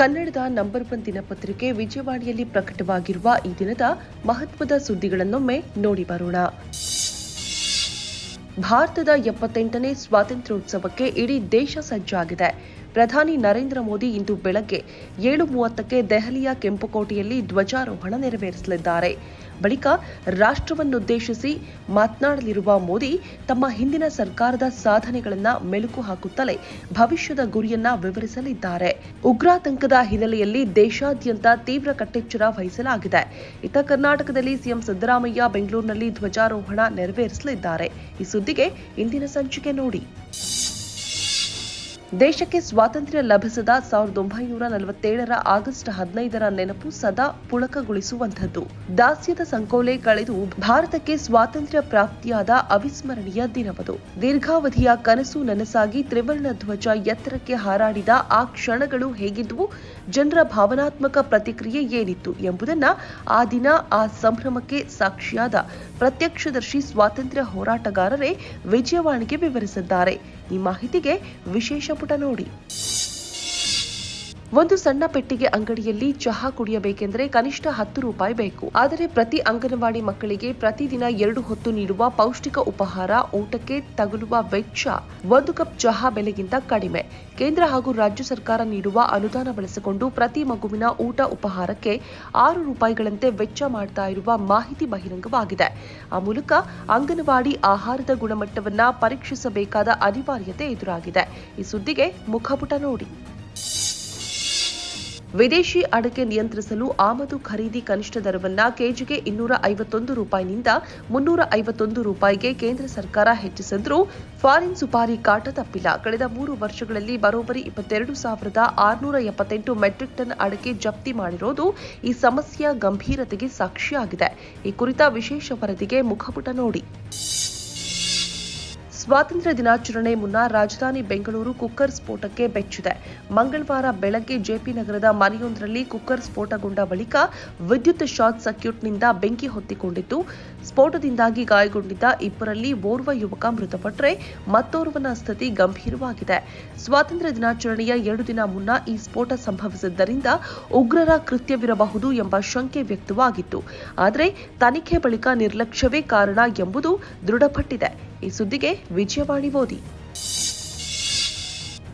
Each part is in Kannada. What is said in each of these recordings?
ಕನ್ನಡದ ನಂಬರ್ ಒನ್ ದಿನಪತ್ರಿಕೆ ವಿಜಯವಾಣಿಯಲ್ಲಿ ಪ್ರಕಟವಾಗಿರುವ ಈ ದಿನದ ಮಹತ್ವದ ಸುದ್ದಿಗಳನ್ನೊಮ್ಮೆ ನೋಡಿ ಬರೋಣ. ಭಾರತದ ಎಪ್ಪತ್ತೆಂಟನೇ ಸ್ವಾತಂತ್ರ್ಯೋತ್ಸವಕ್ಕೆ ಇಡೀ ದೇಶ ಸಜ್ಜಾಗಿದೆ. ಪ್ರಧಾನಿ ನರೇಂದ್ರ ಮೋದಿ ಇಂದು ಬೆಳಗ್ಗೆ ಏಳು ಮೂವತ್ತಕ್ಕೆ ದೆಹಲಿಯ ಕೆಂಪುಕೋಟೆಯಲ್ಲಿ ಧ್ವಜಾರೋಹಣ ನೆರವೇರಿಸಲಿದ್ದಾರೆ. ಬಳಿಕ ರಾಷ್ಟ್ರವನ್ನುದ್ದೇಶಿಸಿ ಮಾತನಾಡಲಿರುವ ಮೋದಿ, ತಮ್ಮ ಹಿಂದಿನ ಸರ್ಕಾರದ ಸಾಧನೆಗಳನ್ನು ಮೆಲುಕು ಹಾಕುತ್ತಲೇ ಭವಿಷ್ಯದ ಗುರಿಯನ್ನ ವಿವರಿಸಲಿದ್ದಾರೆ. ಉಗ್ರಾತಂಕದ ಹಿನ್ನೆಲೆಯಲ್ಲಿ ದೇಶಾದ್ಯಂತ ತೀವ್ರ ಕಟ್ಟೆಚ್ಚರ ವಹಿಸಲಾಗಿದೆ. ಇತ್ತ ಕರ್ನಾಟಕದಲ್ಲಿ ಸಿಎಂ ಸಿದ್ದರಾಮಯ್ಯ ಬೆಂಗಳೂರಿನಲ್ಲಿ ಧ್ವಜಾರೋಹಣ ನೆರವೇರಿಸಲಿದ್ದಾರೆ. ಈ ಸುದ್ದಿಗೆ ಇಂದಿನ ಸಂಚಿಕೆ ನೋಡಿ. ದೇಶಕ್ಕೆ ಸ್ವಾತಂತ್ರ್ಯ ಲಭಿಸಿದ ಸಾವಿರದ ಒಂಬೈನೂರ ನಲವತ್ತೇಳರ ಆಗಸ್ಟ್ ಹದಿನೈದರ ನೆನಪು ಸದಾ ಪುಳಕಗೊಳಿಸುವಂಥದ್ದು. ದಾಸ್ಯದ ಸಂಕೋಲೆ ಕಳೆದು ಭಾರತಕ್ಕೆ ಸ್ವಾತಂತ್ರ್ಯ ಪ್ರಾಪ್ತಿಯಾದ ಅವಿಸ್ಮರಣೀಯ ದಿನವದು. ದೀರ್ಘಾವಧಿಯ ಕನಸು ನನಸಾಗಿ ತ್ರಿವರ್ಣ ಧ್ವಜ ಎತ್ತರಕ್ಕೆ ಹಾರಾಡಿದ ಆ ಕ್ಷಣಗಳು ಹೇಗಿದ್ವು? ಜನರ ಭಾವನಾತ್ಮಕ ಪ್ರತಿಕ್ರಿಯೆ ಏನಿತ್ತು ಎಂಬುದನ್ನ ಆ ದಿನ, ಆ ಸಂಭ್ರಮಕ್ಕೆ ಸಾಕ್ಷಿಯಾದ ಪ್ರತ್ಯಕ್ಷದರ್ಶಿ ಸ್ವಾತಂತ್ರ್ಯ ಹೋರಾಟಗಾರರೇ ವಿಜಯವಾಣಿಗೆ ವಿವರಿಸಿದ್ದಾರೆ. ಈ ಮಾಹಿತಿಗೆ ವಿಶೇಷ ಪುಟ ನೋಡಿ. ಒಂದು ಸಣ್ಣ ಪೆಟ್ಟಿಗೆ ಅಂಗಡಿಯಲ್ಲಿ ಚಹಾ ಕುಡಿಯಬೇಕೆಂದರೆ ಕನಿಷ್ಠ ಹತ್ತು ರೂಪಾಯಿ ಬೇಕು. ಆದರೆ ಪ್ರತಿ ಅಂಗನವಾಡಿ ಮಕ್ಕಳಿಗೆ ಪ್ರತಿದಿನ ಎರಡು ಹೊತ್ತು ನೀಡುವ ಪೌಷ್ಟಿಕ ಉಪಹಾರ, ಊಟಕ್ಕೆ ತಗುಲುವ ವೆಚ್ಚ ಒಂದು ಕಪ್ ಚಹಾ ಬೆಲೆಗಿಂತ ಕಡಿಮೆ. ಕೇಂದ್ರ ಹಾಗೂ ರಾಜ್ಯ ಸರ್ಕಾರ ನೀಡುವ ಅನುದಾನ ಬಳಸಿಕೊಂಡು ಪ್ರತಿ ಮಗುವಿನ ಊಟ ಉಪಹಾರಕ್ಕೆ ಆರು ರೂಪಾಯಿಗಳಂತೆ ವೆಚ್ಚ ಮಾಡ್ತಾ ಇರುವ ಮಾಹಿತಿ ಬಹಿರಂಗವಾಗಿದೆ. ಆ ಮೂಲಕ ಅಂಗನವಾಡಿ ಆಹಾರದ ಗುಣಮಟ್ಟವನ್ನ ಪರೀಕ್ಷಿಸಬೇಕಾದ ಅನಿವಾರ್ಯತೆ ಎದುರಾಗಿದೆ. ಈ ಸುದ್ದಿಗೆ ಮುಖಪುಟ ನೋಡಿ. ವಿದೇಶಿ ಅಡಕೆ ನಿಯಂತ್ರಿಸಲು ಆಮದು ಖರೀದಿ ಕನಿಷ್ಠ ದರವನ್ನು ಕೆಜಿಗೆ ಇನ್ನೂರ ಐವತ್ತೊಂದು ರೂಪಾಯಿನಿಂದ ಮುನ್ನೂರ ಐವತ್ತೊಂದು ರೂಪಾಯಿಗೆ ಕೇಂದ್ರ ಸರ್ಕಾರ ಹೆಚ್ಚಿಸಿದ್ರೂ ಫಾರಿನ್ ಸುಪಾರಿ ಕಾಟ ತಪ್ಪಿಲ್ಲ. ಕಳೆದ ಮೂರು ವರ್ಷಗಳಲ್ಲಿ ಬರೋಬ್ಬರಿ ಇಪ್ಪತ್ತೆರಡು ಸಾವಿರದ ಆರುನೂರ ಎಪ್ಪತ್ತೆಂಟು ಮೆಟ್ರಿಕ್ ಟನ್ ಅಡಕೆ ಜಪ್ತಿ ಮಾಡಿರೋದು ಈ ಸಮಸ್ಯೆಯ ಗಂಭೀರತೆಗೆ ಸಾಕ್ಷಿಯಾಗಿದೆ. ಈ ಕುರಿತ ವಿಶೇಷ ವರದಿಗೆ ಮುಖಪುಟ ನೋಡಿ. ಸ್ವಾತಂತ್ರ್ಯ ದಿನಾಚರಣೆ ಮುನ್ನ ರಾಜಧಾನಿ ಬೆಂಗಳೂರು ಕುಕ್ಕರ್ ಸ್ಫೋಟಕ್ಕೆ ಬೆಚ್ಚಿದೆ. ಮಂಗಳವಾರ ಬೆಳಗ್ಗೆ ಜೆಪಿ ನಗರದ ಮನೆಯೊಂದರಲ್ಲಿ ಕುಕ್ಕರ್ ಸ್ಫೋಟಗೊಂಡ ಬಳಿಕ ವಿದ್ಯುತ್ ಶಾರ್ಟ್ ಸರ್ಕ್ಯೂಟ್ನಿಂದ ಬೆಂಕಿ ಹೊತ್ತಿಕೊಂಡಿತ್ತು ಸ್ಫೋಟದಿಂದಾಗಿ ಗಾಯಗೊಂಡಿದ್ದ ಇಬ್ಬರಲ್ಲಿ ಓರ್ವ ಯುವಕ ಮೃತಪಟ್ಟರೆ ಮತ್ತೋರ್ವನ ಸ್ಥಿತಿ ಗಂಭೀರವಾಗಿದೆ. ಸ್ವಾತಂತ್ರ್ಯ ದಿನಾಚರಣೆಯ ಎರಡು ದಿನ ಮುನ್ನ ಈ ಸ್ಫೋಟ ಸಂಭವಿಸಿದ್ದರಿಂದ ಉಗ್ರರ ಕೃತ್ಯವಿರಬಹುದು ಎಂಬ ಶಂಕೆ ವ್ಯಕ್ತವಾಗಿತ್ತು. ಆದರೆ ತನಿಖೆ ಬಳಿಕ ನಿರ್ಲಕ್ಷ್ಯವೇ ಕಾರಣ ಎಂಬುದು ದೃಢಪಟ್ಟಿದೆ. ಈ ಸುದ್ದಿಗೆ ವಿಜಯವಾಣಿ ಓದಿ.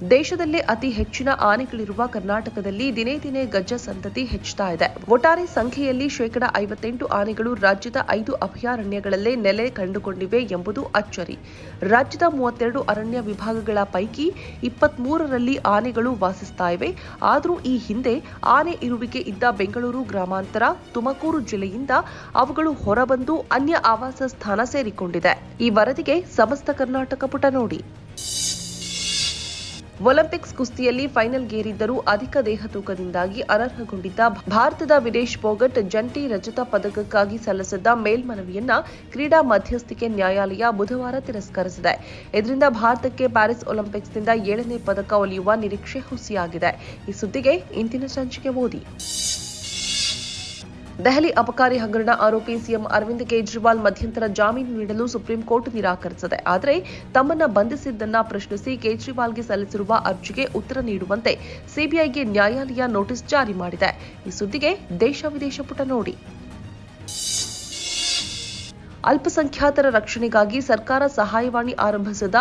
ದೇಶದಲ್ಲೇ ಅತಿ ಹೆಚ್ಚಿನ ಆನೆಗಳಿರುವ ಕರ್ನಾಟಕದಲ್ಲಿ ದಿನೇ ದಿನೇ ಗಜ್ಜ ಸಂತತಿ ಹೆಚ್ಚುತ್ತಾ ಇದೆ. ಒಟ್ಟಾರೆ ಸಂಖ್ಯೆಯಲ್ಲಿ ಶೇಕಡಾ ಐವತ್ತೆಂಟು ಆನೆಗಳು ರಾಜ್ಯದ ಐದು ಅಭಯಾರಣ್ಯಗಳಲ್ಲೇ ನೆಲೆ ಕಂಡುಕೊಂಡಿವೆ ಎಂಬುದು ಅಚ್ಚರಿ. ರಾಜ್ಯದ ಮೂವತ್ತೆರಡು ಅರಣ್ಯ ವಿಭಾಗಗಳ ಪೈಕಿ ಇಪ್ಪತ್ಮೂರರಲ್ಲಿ ಆನೆಗಳು ವಾಸಿಸ್ತಾ ಇವೆ. ಆದರೂ ಈ ಹಿಂದೆ ಆನೆ ಇರುವಿಕೆ ಇದ್ದ ಬೆಂಗಳೂರು ಗ್ರಾಮಾಂತರ, ತುಮಕೂರು ಜಿಲ್ಲೆಯಿಂದ ಅವುಗಳು ಹೊರಬಂದು ಅನ್ಯ ಆವಾಸ ಸ್ಥಾನ ಸೇರಿಕೊಂಡಿದೆ. ಈ ವರದಿಗೆ ಸಮಸ್ತ ಕರ್ನಾಟಕ ಪುಟ ನೋಡಿ. ಒಲಿಂಪಿಕ್ಸ್ ಕುಸ್ತಿಯಲ್ಲಿ ಫೈನಲ್ಗೇರಿದ್ದರೂ ಅಧಿಕ ದೇಹ ತೂಕದಿಂದಾಗಿ ಅನರ್ಹಗೊಂಡಿದ್ದ ಭಾರತದ ವಿದೇಶ್ ಪೋಗಟ್ ಜಂಟಿ ರಜತ ಪದಕಕ್ಕಾಗಿ ಸಲ್ಲಿಸಿದ್ದ ಮೇಲ್ಮನವಿಯನ್ನ ಕ್ರೀಡಾ ಮಧ್ಯಸ್ಥಿಕೆ ನ್ಯಾಯಾಲಯ ಬುಧವಾರ ತಿರಸ್ಕರಿಸಿದೆ. ಇದರಿಂದ ಭಾರತಕ್ಕೆ ಪ್ಯಾರಿಸ್ ಒಲಿಂಪಿಕ್ಸ್ನಿಂದ ಏಳನೇ ಪದಕ ಒಲಿಯುವ ನಿರೀಕ್ಷೆ ಹುಸಿಯಾಗಿದೆ. ಈ ಸುದ್ದಿಗೆ ಇಂದಿನ ಸಂಚಿಕೆ ಓದಿ. ದೆಹಲಿ ಅಬಕಾರಿ ಹಗರಣ ಆರೋಪಿ ಸಿಎಂ ಅರವಿಂದ್ ಕೇಜ್ರಿವಾಲ್ ಮಧ್ಯಂತರ ಜಾಮೀನು ನೀಡಲು ಸುಪ್ರೀಂ ಕೋರ್ಟ್ ನಿರಾಕರಿಸಿದೆ. ಆದರೆ ತಮ್ಮನ್ನ ಬಂಧಿಸಿದ್ದನ್ನ ಪ್ರಶ್ನಿಸಿ ಕೇಜ್ರಿವಾಲ್ಗೆ ಸಲ್ಲಿಸಿರುವ ಅರ್ಜಿಗೆ ಉತ್ತರ ನೀಡುವಂತೆ ಸಿಬಿಐಗೆ ನ್ಯಾಯಾಲಯ ನೋಟಿಸ್ ಜಾರಿ ಮಾಡಿದೆ. ಈ ಸುದ್ದಿಗೆ ದೇಶ ವಿದೇಶ ಪುಟ ನೋಡಿ. ಅಲ್ಪಸಂಖ್ಯಾತರ ರಕ್ಷಣೆಗಾಗಿ ಸರ್ಕಾರ ಸಹಾಯವಾಣಿ ಆರಂಭಿಸಿದ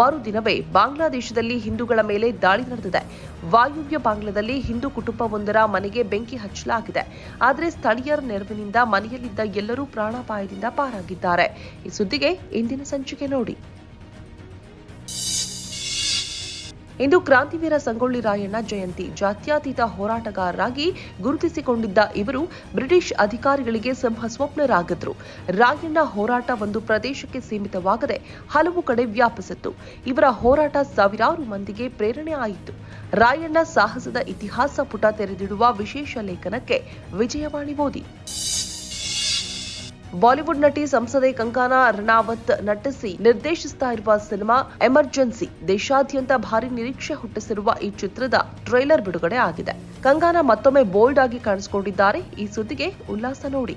ಮರುದಿನವೇ ಬಾಂಗ್ಲಾದೇಶದಲ್ಲಿ ಹಿಂದೂಗಳ ಮೇಲೆ ದಾಳಿ ನಡೆದಿದೆ. ವಾಯುವ್ಯ ಬಾಂಗ್ಲಾದಲ್ಲಿ ಹಿಂದೂ ಕುಟುಂಬವೊಂದರ ಮನೆಗೆ ಬೆಂಕಿ ಹಚ್ಚಲಾಗಿದೆ. ಆದರೆ ಸ್ಥಳೀಯರ ನೆರವಿನಿಂದ ಮನೆಯಲ್ಲಿದ್ದ ಎಲ್ಲರೂ ಪ್ರಾಣಾಪಾಯದಿಂದ ಪಾರಾಗಿದ್ದಾರೆ. ಈ ಸುದ್ದಿಗೆ ಇಂದಿನ ಸಂಚಿಕೆ ನೋಡಿ. ಇಂದು ಕ್ರಾಂತಿವೀರ ಸಂಗೊಳ್ಳಿ ರಾಯಣ್ಣ ಜಯಂತಿ. ಜಾತ್ಯಾತೀತ ಹೋರಾಟಗಾರರಾಗಿ ಗುರುತಿಸಿಕೊಂಡಿದ್ದ ಇವರು ಬ್ರಿಟಿಷ್ ಅಧಿಕಾರಿಗಳಿಗೆ ಸಿಂಹ ಸ್ವಪ್ನರಾಗಿದ್ರು. ರಾಯಣ್ಣ ಹೋರಾಟ ಒಂದು ಪ್ರದೇಶಕ್ಕೆ ಸೀಮಿತವಾಗದೆ ಹಲವು ಕಡೆ ವ್ಯಾಪಿಸಿತ್ತು. ಇವರ ಹೋರಾಟ ಸಾವಿರಾರು ಮಂದಿಗೆ ಪ್ರೇರಣೆ ಆಯಿತು. ರಾಯಣ್ಣ ಸಾಹಸದ ಇತಿಹಾಸ ಪುಟ ತೆರೆದಿಡುವ ವಿಶೇಷ ಲೇಖನಕ್ಕೆ ವಿಜಯವಾಣಿ ಓದಿ. ಬಾಲಿವುಡ್ ನಟಿ ಸಂಸದೆ ಕಂಕಾನಾ ರಣಾವತ್ ನಟಿಸಿ ನಿರ್ದೇಶಿಸ್ತಾ ಇರುವ ಸಿನಿಮಾ ಎಮರ್ಜೆನ್ಸಿ ದೇಶಾದ್ಯಂತ ಭಾರಿ ನಿರೀಕ್ಷೆ ಹುಟ್ಟಿಸಿರುವ ಈ ಚಿತ್ರದ ಟ್ರೈಲರ್ ಬಿಡುಗಡೆ ಆಗಿದೆ. ಕಂಗಾನಾ ಮತ್ತೊಮ್ಮೆ ಬೋಲ್ಡ್ ಆಗಿ ಕಾಣಿಸಿಕೊಂಡಿದ್ದಾರೆ. ಈ ಸುದ್ದಿಗೆ ಉಲ್ಲಾಸ ನೋಡಿ.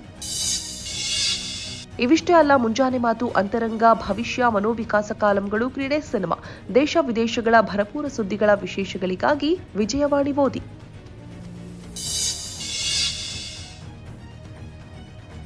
ಇವಿಷ್ಟೇ ಅಲ್ಲ, ಮುಂಜಾನೆ ಮಾತು, ಅಂತರಂಗ, ಭವಿಷ್ಯ, ಮನೋವಿಕಾಸ ಕಾಲಂಗಳು, ಕ್ರೀಡೆ, ಸಿನಿಮಾ, ದೇಶ ವಿದೇಶಗಳ ಭರಪೂರ ಸುದ್ದಿಗಳ ವಿಶೇಷಗಳಿಗಾಗಿ ವಿಜಯವಾಣಿ ಓದಿ